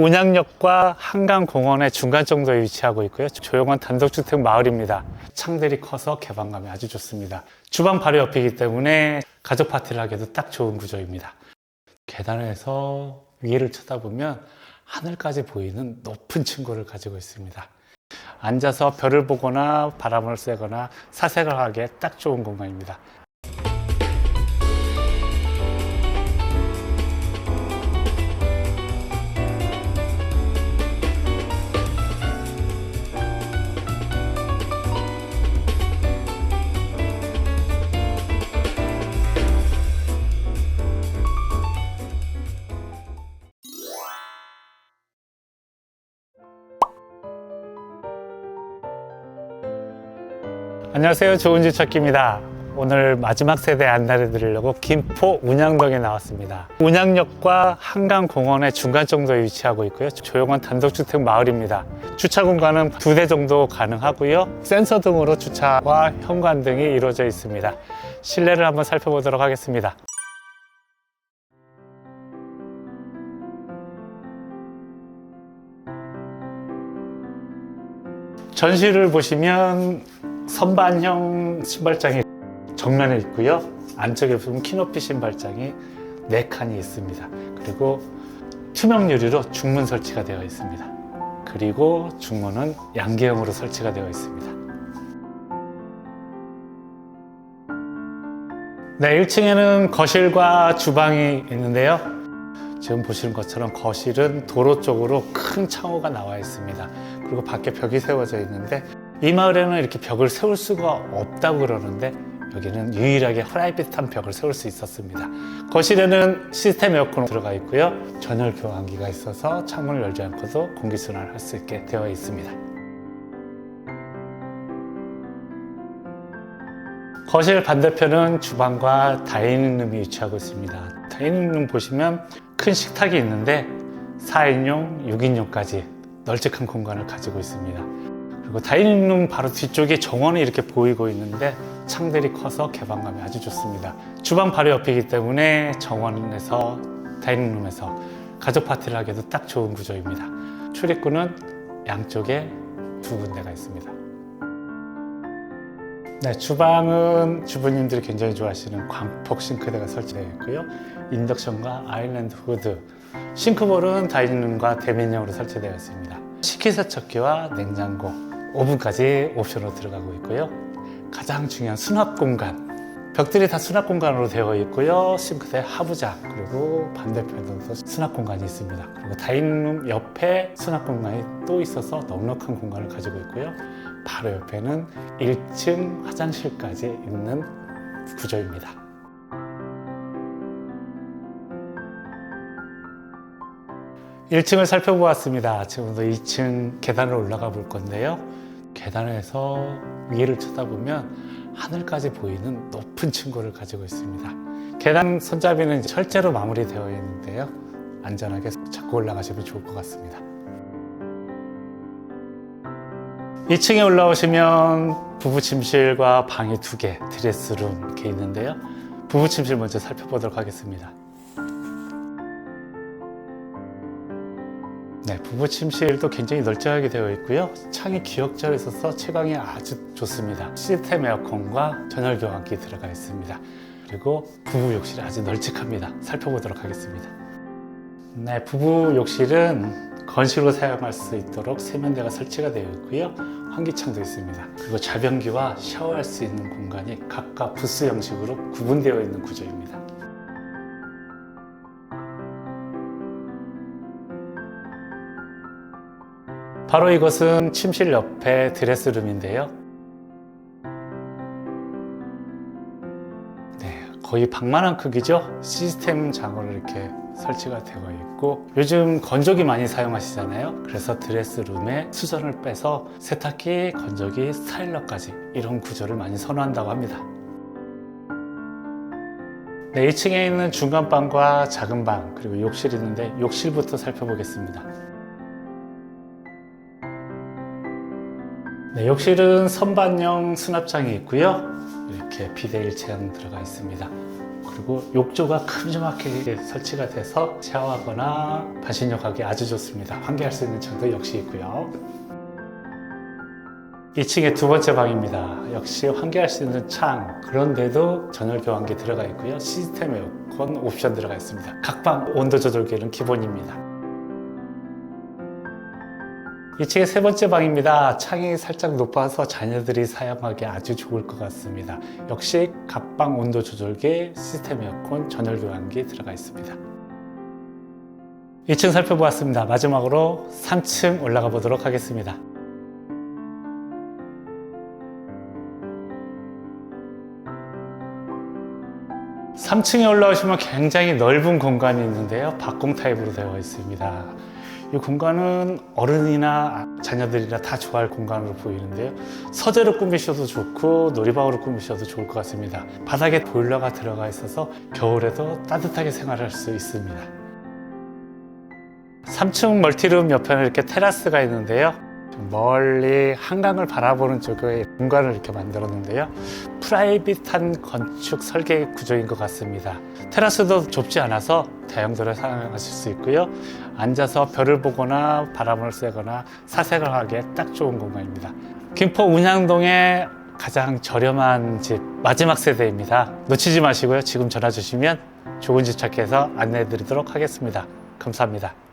운양역과 한강공원의 중간 정도에 위치하고 있고요. 조용한 단독주택 마을입니다. 창들이 커서 개방감이 아주 좋습니다. 주방 바로 옆이기 때문에 가족 파티를 하기에도 딱 좋은 구조입니다. 계단에서 위를 쳐다보면 하늘까지 보이는 높은 층고를 가지고 있습니다. 앉아서 별을 보거나 바람을 쐬거나 사색을 하기에 딱 좋은 공간입니다. 안녕하세요. 좋은 집 찾기입니다. 오늘 마지막 세대 안내를 드리려고 김포 운양동에 나왔습니다. 운양역과 한강공원의 중간 정도에 위치하고 있고요. 조용한 단독주택 마을입니다. 주차 공간은 두 대 정도 가능하고요. 센서 등으로 주차와 현관 등이 이루어져 있습니다. 실내를 한번 살펴보도록 하겠습니다. 전시를 보시면 선반형 신발장이 정면에 있고요. 안쪽에 보면 키높이 신발장이 네 칸이 있습니다. 그리고 투명 유리로 중문 설치가 되어 있습니다. 그리고 중문은 양계형으로 설치가 되어 있습니다. 네, 1층에는 거실과 주방이 있는데요. 지금 보시는 것처럼 거실은 도로 쪽으로 큰 창호가 나와 있습니다. 그리고 밖에 벽이 세워져 있는데 이 마을에는 이렇게 벽을 세울 수가 없다고 그러는데 여기는 유일하게 프라이빗한 벽을 세울 수 있었습니다. 거실에는 시스템 에어컨 들어가 있고요. 전열 교환기가 있어서 창문을 열지 않고도 공기순환을 할 수 있게 되어 있습니다. 거실 반대편은 주방과 다이닝룸이 위치하고 있습니다. 다이닝룸 보시면 큰 식탁이 있는데 4인용, 6인용까지 널찍한 공간을 가지고 있습니다. 그리고 다이닝룸 바로 뒤쪽에 정원이 이렇게 보이고 있는데 창들이 커서 개방감이 아주 좋습니다. 주방 바로 옆이기 때문에 정원에서 다이닝룸에서 가족 파티를 하기에도 딱 좋은 구조입니다. 출입구는 양쪽에 두 군데가 있습니다. 네, 주방은 주부님들이 굉장히 좋아하시는 광폭 싱크대가 설치되어 있고요. 인덕션과 아일랜드 후드, 싱크볼은 다이닝룸과 대면형으로 설치되어 있습니다. 식기세척기와 냉장고, 오븐까지 옵션으로 들어가고 있고요. 가장 중요한 수납 공간. 벽들이 다 수납 공간으로 되어 있고요. 싱크대 하부장, 그리고 반대편에도 수납 공간이 있습니다. 그리고 다이닝룸 옆에 수납 공간이 또 있어서 넉넉한 공간을 가지고 있고요. 바로 옆에는 1층 화장실까지 있는 구조입니다. 1층을 살펴보았습니다. 지금도 2층 계단을 올라가 볼 건데요. 계단에서 위를 쳐다보면 하늘까지 보이는 높은 층고를 가지고 있습니다. 계단 손잡이는 철제로 마무리되어 있는데요. 안전하게 잡고 올라가시면 좋을 것 같습니다. 2층에 올라오시면 부부 침실과 방이 두 개, 드레스룸 이렇게 있는데요. 부부 침실 먼저 살펴보도록 하겠습니다. 네, 부부 침실도 굉장히 널찍하게 되어 있고요. 창이 기역자로 있어서 채광이 아주 좋습니다. 시스템 에어컨과 전열 교환기 들어가 있습니다. 그리고 부부 욕실이 아주 널찍합니다. 살펴보도록 하겠습니다. 네, 부부 욕실은 건실로 사용할 수 있도록 세면대가 설치가 되어 있고요. 환기창도 있습니다. 그리고 자변기와 샤워할 수 있는 공간이 각각 부스 형식으로 구분되어 있는 구조입니다. 바로 이것은 침실 옆에 드레스룸인데요. 네, 거의 방만한 크기죠. 시스템 장으로 이렇게 설치가 되어 있고 요즘 건조기 많이 사용하시잖아요. 그래서 드레스룸에 수전을 빼서 세탁기, 건조기, 스타일러까지 이런 구조를 많이 선호한다고 합니다. 네, 2층에 있는 중간 방과 작은 방 그리고 욕실이 있는데 욕실부터 살펴보겠습니다. 네, 욕실은 선반형 수납장이 있고요. 이렇게 비데일 체형 들어가 있습니다. 그리고 욕조가 큼지막하게 설치가 돼서 샤워하거나 반신욕하기 아주 좋습니다. 환기할 수 있는 창도 역시 있고요. 2층의 두 번째 방입니다. 역시 환기할 수 있는 창, 그런데도 전열 교환기 들어가 있고요. 시스템 에어컨 옵션 들어가 있습니다. 각방 온도 조절기는 기본입니다. 2층의 세 번째 방입니다. 창이 살짝 높아서 자녀들이 사용하기 아주 좋을 것 같습니다. 역시 각방 온도 조절기, 시스템 에어컨, 전열 교환기 들어가 있습니다. 2층 살펴보았습니다. 마지막으로 3층 올라가 보도록 하겠습니다. 3층에 올라오시면 굉장히 넓은 공간이 있는데요. 박공 타입으로 되어 있습니다. 이 공간은 어른이나 자녀들이나 다 좋아할 공간으로 보이는데요. 서재로 꾸미셔도 좋고 놀이방으로 꾸미셔도 좋을 것 같습니다. 바닥에 보일러가 들어가 있어서 겨울에도 따뜻하게 생활할 수 있습니다. 3층 멀티룸 옆에는 이렇게 테라스가 있는데요. 좀 멀리 한강을 바라보는 쪽에 공간을 이렇게 만들었는데요. 프라이빗한 건축 설계 구조인 것 같습니다. 테라스도 좁지 않아서 대형도를 사용하실 수 있고요. 앉아서 별을 보거나 바람을 쐬거나 사색을 하기에 딱 좋은 공간입니다. 김포 운양동의 가장 저렴한 집 마지막 세대입니다. 놓치지 마시고요. 지금 전화 주시면 좋은 집 찾기 해서 안내해 드리도록 하겠습니다. 감사합니다.